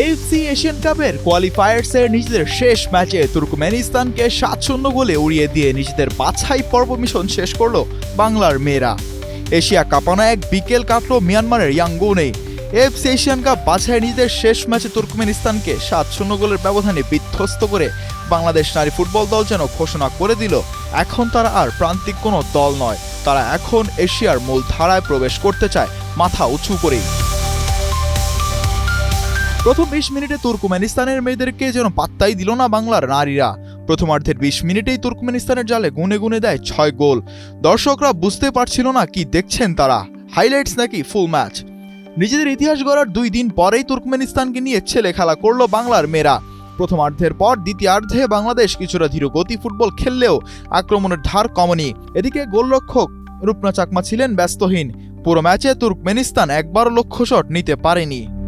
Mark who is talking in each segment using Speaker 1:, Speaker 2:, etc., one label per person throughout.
Speaker 1: FC Asian কাপের কোয়ালিফায়ার্সের নিজেদের শেষ ম্যাচে তুর্কমেনিস্তানকে সাত শূন্য গোলে উড়িয়ে দিয়ে নিজেদের বাছাই পর্ব মিশন শেষ করল বাংলার মেয়েরা। এশিয়া কাপানো এক বিকেল কাটলো মিয়ানমারের ইয়াঙ্গুনে। এফসি এশিয়ান কাপ বাছাই নিজেদের শেষ ম্যাচে তুর্কমেনিস্তানকে সাত শূন্য গোলের ব্যবধানে বিধ্বস্ত করে বাংলাদেশ নারী ফুটবল দল যেন ঘোষণা করে দিল, এখন তারা আর প্রান্তিক কোনো দল নয়। তারা এখন এশিয়ার মূল ধারায় প্রবেশ করতে চায় মাথা উঁচু করেই। প্রথম বিশ মিনিটে তুর্কমেনিস্তানের মেয়েদেরকে যেন পাত্তাই দিল না বাংলার নারীরা। প্রথমার্ধের বিশ মিনিটেই তুর্কমেনিস্তানের জালে গুনে গুনে দেয় ছয় গোল। দর্শকরা বুঝতে পারছিল না কি দেখছেন তারা। হাইলাইটস নাকি ফুল ম্যাচ। নিজেদের ইতিহাস গড়ার দুই দিন পরেই তুর্কমেনিস্তানকে নিয়ে ছেলে খেলা করল বাংলার মেয়েরা। প্রথমার্ধের পর দ্বিতীয়ার্ধে বাংলাদেশ কিছুটা ধীরগতি ফুটবল খেললেও আক্রমণের ধার কমনি। এদিকে গোলরক্ষক রূপনা চাকমা ছিলেন ব্যস্তহীন। পুরো ম্যাচে তুর্কমেনিস্তান একবারও লক্ষ্য শট নিতে পারেনি।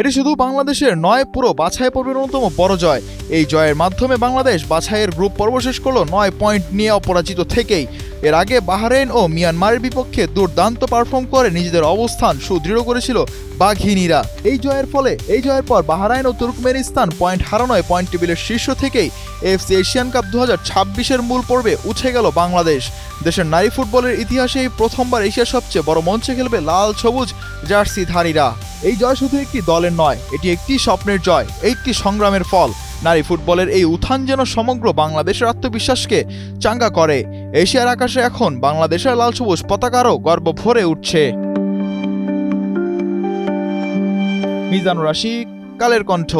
Speaker 1: এটি শুধু বাংলাদেশের নয়, পুরো বাছাই পর্বের অন্যতম বড় জয়। এই জয়ের মাধ্যমে বাংলাদেশ বাছাইয়ের গ্রুপ পর্ব শেষ করল নয় পয়েন্ট নিয়ে অপরাজিত থেকেই। এর আগে বাহরেন ও মিয়ানমারের বিপক্ষে দুর্দান্ত পারফর্ম করে নিজেদের অবস্থান সুদৃঢ় করেছিল বাঘিনীরা। এই জয়ের ফলে, এই জয়ের পর বাহরাইন ও তুর্কমেনিস্তান পয়েন্ট হারানোয় পয়েন্ট টেবিলের শীর্ষ থেকেই এফসি এশিয়ান কাপ দু হাজার মূল পর্বে উঠে গেল বাংলাদেশ। দেশের নারী ফুটবলের ইতিহাসে এই প্রথমবার এশিয়ার সবচেয়ে বড় মঞ্চে খেলবে লাল সবুজ জার্সিধারীরা। এই জয় শুধু একটি দলের নয়, এটি একটি স্বপ্নের জয়, একটি সংগ্রামের ফল। নারী ফুটবলের এই উত্থান যেন সমগ্র বাংলাদেশের আত্মবিশ্বাসকে চাঙ্গা করে। এশিয়ার আকাশে এখন বাংলাদেশের লাল সবুজ পতাকারও গর্ব ভরে উঠছে। মিজানুর রাশিক কালের কণ্ঠ।